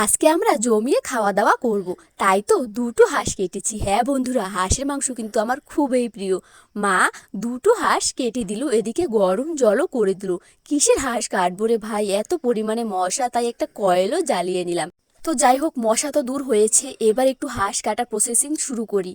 আজকে আমরা জমিয়ে খাওয়া দাওয়া করব। তাই তো দুটো হাঁস কেটেছি। হ্যাঁ বন্ধুরা, হাঁসের মাংস কিন্তু আমার খুবই প্রিয়। মা দুটো হাঁস কেটে দিল, এদিকে গরম জলও করে দিল। কিসের হাঁস কাটবো রে ভাই? এত পরিমাণে মশা, তাই একটা কয়েলও জ্বালিয়ে নিলাম। তো যাই হোক, মশা তো দূর হয়েছে। এবার একটু হাঁস কাটা প্রসেসিং শুরু করি।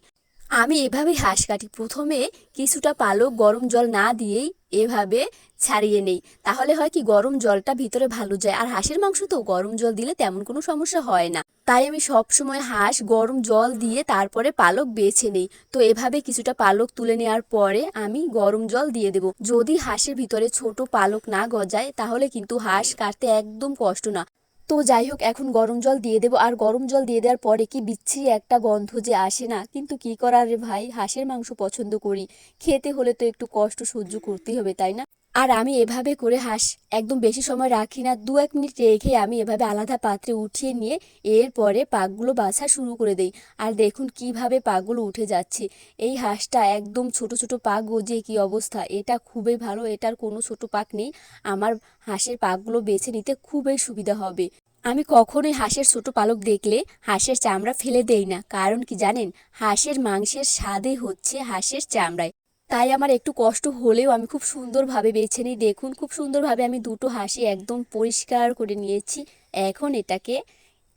আমি এভাবেই হাঁস কাটি। প্রথমে কিছুটা পালক গরম জল না দিয়েই এভাবে ছাড়িয়ে নেই। তাহলে হয় কি, গরম জলটা ভিতরে ভালো যায়। আর হাঁসের মাংস তো গরম জল দিলে তেমন কোনো সমস্যা হয় না। তাই আমি সব সময় হাঁস গরম জল দিয়ে তারপরে পালক বেছে নেই। তো এভাবে কিছুটা পালক তুলে নেওয়ার পরে আমি গরম জল দিয়ে দেব। যদি হাঁসের ভিতরে ছোট পালক না গজায়, তাহলে কিন্তু হাঁস কাটতে একদম কষ্ট না। তো যাই হোক, এখন গরম জল দিয়ে দেবো। আর গরম জল দিয়ে দেওয়ার পরে কি বিচ্ছিরি একটা গন্ধ যে আসে না? কিন্তু কি করার ভাই? হাঁসের মাংস পছন্দ করি। খেতে হলে তো একটু কষ্ট সহ্য করতেই হবে, তাই না? আর আমি এভাবে করে হাঁস, একদম বেশি সময় রাখি না। দু এক মিনিট রেখে আমি এভাবে আলাদা পাত্রে উঠিয়ে নিয়ে এরপরে পাকগুলো বাছা শুরু করে দেই। আর দেখুন কীভাবে পাকগুলো উঠে যাচ্ছে। এই হাঁসটা একদম ছোট ছোট পাক গজিয়ে কি অবস্থা। এটা খুবই ভালো, এটার কোনো ছোট পাক নেই। আমার হাঁসের পাকগুলো বেছে নিতে খুবই সুবিধা হবে। আমি কখনোই হাঁসের ছোট পালক দেখলে হাঁসের চামড়া ফেলে দেই না। কারণ কি জানেন? হাঁসের মাংসের স্বাদে হচ্ছে হাঁসের চামড়ায়। তাই আমার একটু কষ্ট হলেও আমি খুব সুন্দরভাবে বেছে নিই। দেখুন, খুব সুন্দরভাবে আমি দুটো হাসি একদম পরিষ্কার করে নিয়েছি। এখন এটাকে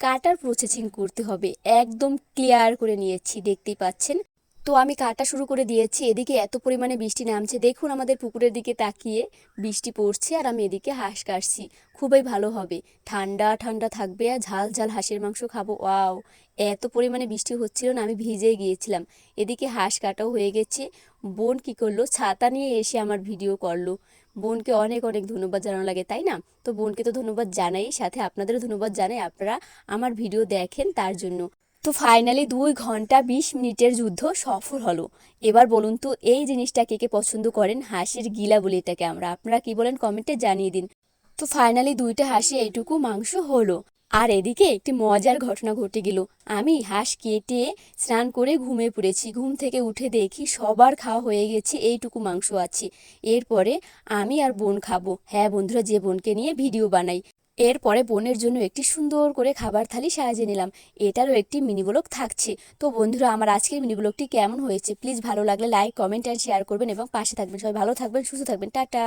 কাটার প্রসেসিং করতে হবে। একদম ক্লিয়ার করে নিয়েছি, দেখতেই পাচ্ছেন। তো আমি কাটা শুরু করে দিয়েছি, এদিকে এত পরিমাণে বৃষ্টি নামছে। দেখুন আমাদের পুকুরের দিকে তাকিয়ে বৃষ্টি পড়ছে আর আমি এদিকে হাঁস কাটছি। খুবই ভালো হবে। ঠান্ডা ঠান্ডা থাকবে আর ঝাল ঝাল হাঁসের মাংস খাব। ওয়াও, এত পরিমাণে বৃষ্টি হচ্ছিল না, আমি ভিজে গিয়েছিলাম। এদিকে হাঁস কাটাও হয়ে গেছে। বোন কি করল? ছাতা নিয়ে এসে আমার ভিডিও করল। বোনকে অনেক অনেক ধন্যবাদ জানানো লাগে, তাই না? তো বোনকে তো ধন্যবাদ জানাই, সাথে আপনাদেরও ধন্যবাদ জানাই আপনারা আমার ভিডিও দেখেন তার জন্য। তো ফাইনালি দুই ঘণ্টা বিশ মিনিটের যুদ্ধ সফল হলো। এবার বলুন তো, এই জিনিসটা কে কে পছন্দ করেন? হাঁসের গিলা বলি এটাকে আমরা। আপনারা কি বলেন? কমেন্টে জানিয়ে দিন। তো ফাইনালি দুইটা হাঁসে, এইটুকু মাংস হলো। আর এদিকে একটি মজার ঘটনা ঘটে গেল। আমি হাঁস কেটে স্নান করে ঘুমে পড়েছি। ঘুম থেকে উঠে দেখি সবার খাওয়া হয়ে গেছে, এইটুকু মাংস আছে। এরপরে আমি আর বোন খাব। হ্যাঁ বন্ধুরা, যে বোনকে নিয়ে ভিডিও বানাই। এরপরে বোনের জন্য একটি সুন্দর করে খাবার থালি সাজিয়ে নিলাম। এটারও একটি মিনি ব্লগ থাকছে। তো বন্ধুরা, আমার আজকের মিনি ব্লগটি কেমন হয়েছে? প্লিজ ভালো লাগলে লাইক, কমেন্ট অ্যান্ড শেয়ার করবেন এবং পাশে থাকবেন। সবাই ভালো থাকবেন, সুস্থ থাকবেন। টাটা!